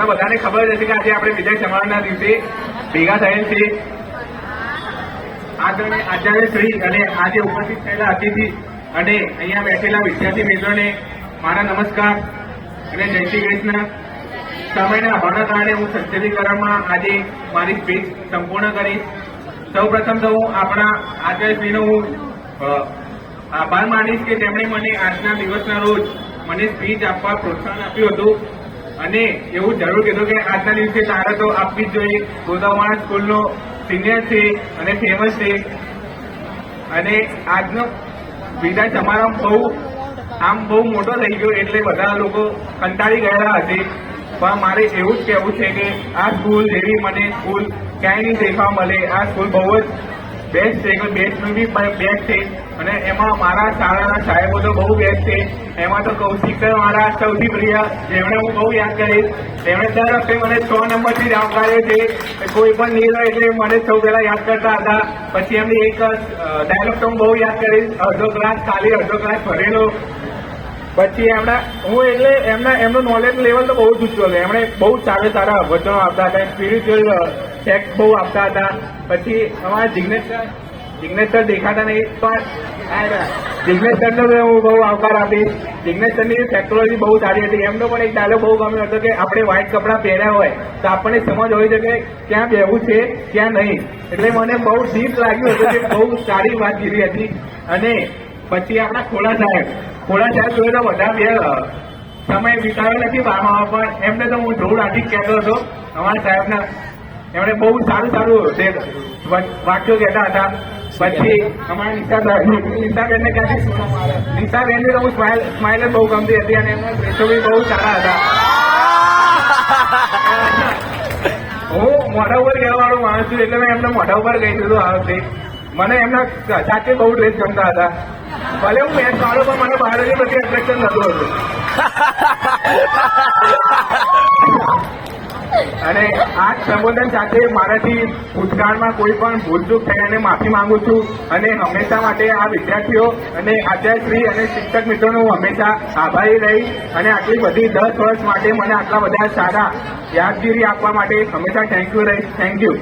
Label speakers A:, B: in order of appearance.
A: તમને બધાને ખબર જ હશે કે આજે આપણે વિજય સમારોહના દિવસે ભેગા થયેલ છે. આદરણીય આચાર્ય શ્રી અને આજે ઉપસ્થિત થયેલા અતિથિ અને અહીંયા બેઠેલા વિદ્યાર્થી મિત્રોને મારા નમસ્કાર અને જય શ્રી કૃષ્ણ. સમયના અભાવના કારણે હું સત્યધીકરણમાં આજે મારી સ્પીચ સંપૂર્ણ કરીશ. સૌ પ્રથમ તો હું આપણા આચાર્યશ્રીનો હું આભાર માનીશ કે તેમણે મને આજના દિવસના રોજ મને સ્પીચ આપવા પ્રોત્સાહન આપ્યું હતું. અને એવું જરૂર કીધું કે આજના દિવસે તારતો આપવી જ જોઈએ. ગોદાવાડા સ્કૂલનો સિનિયર છે અને ફેમસ છે. અને આજનો વિદાય સમારંભ બહુ, આમ બહુ મોટો થઈ ગયો એટલે બધા લોકો કંટાળી ગયેલા હશે. પણ મારે એવું જ કહેવું છે કે આ સ્કૂલ જેવી મને સ્કૂલ ક્યાંય નહીં દેખવા મળે. આ સ્કૂલ બહુ જ બેસ્ટ છે બેસ્ટનું બી બેસ્ટ છે. અને એમાં મારા શાળાના સાહેબો તો બહુ બેસ્ટ છે. એમાં તો કૌશિક મારા સૌથી પ્રિય. જેમણે હું બહુ યાદ કરીશ. તેમણે દર વખતે મને છ નંબરથી જ આવકાર્યો છે. કોઈ પણ હોય એટલે મને સૌ પહેલા યાદ કરતા હતા. પછી એમની એક ડાયલોગ તો હું બહુ યાદ કરીશ. અડધો ક્લાસ ખાલી, અડધો ક્લાસ ભરેલો. પછી એમના હું એટલે એમના, એમનું નોલેજ લેવલ તો બહુ જ ઊંચું હતું. એમણે બહુ સારા સારા વચનો આપતા હતા. સ્પિરિચ્યુઅલ ટેક્સ બહુ આપતા હતા. પછી અમારા જિગ્નેશ સર દેખાતા નહીં, પણ જિગ્નેશ સરનો તો હું બહુ આવકાર આપીશ. જિગ્નેશ સરની ટેકનોલોજી બહુ સારી હતી. એમનો પણ એક ડાયલોગ બહુ ગમ્યો હતો કે આપણે વ્હાઇટ કપડાં પહેર્યા હોય, તો આપણને સમજ હોય છે કે ક્યાં બેહવું છે, ક્યાં નહીં. એટલે મને બહુ ડીપ લાગ્યું હતું કે બહુ સારી વાત કીધી હતી. અને પછી આપણા ખોડા સાહેબ ખોડા સાહેબ જોયે તો બધા બે સમય વિતાવ્યો નથી બારમાં, પણ એમને તો હું ધૂળ આથી કહેતો હતો. અમારા સાહેબના એમણે બહુ સારું સારું વાક્યો કહેતા હતા. પછી અમારા નિશાબેન નિશાબેનને ક્યાંથી નિશાબેનની તો હું સ્માઇલ સ્માઇલ બહુ ગમતી હતી અને એમના દ્રશ્યો બી બહુ સારા હતા. હું મોઢા ઉપર કહેવા વાળો માણસ છું એટલે મેં એમને મોઢા ઉપર ગઈ દીધું આ વખતે. મને એમના સાથે બહુ ડ્રેસ ગમતા હતા. ભલે હું મેચ વાળો પણ મને બહારની બધી એટ્રેક્શન નતું હતું. આ સંબોધન સાથે મારાથી ભૂતકાળમાં કોઈ પણ ભૂલચૂક થઈ માફી માંગુ છું અને હંમેશા માટે આ વિદ્યાર્થીઓ અને આચાર્યશ્રી અને શિક્ષક મિત્રોનો હંમેશા આભારી રહી અને આટલી બધી દસ વર્ષ માટે મને આટલા બધા સારા યાદગીરી આપવા માટે હંમેશા થેન્ક યુ રહીશ. Thank you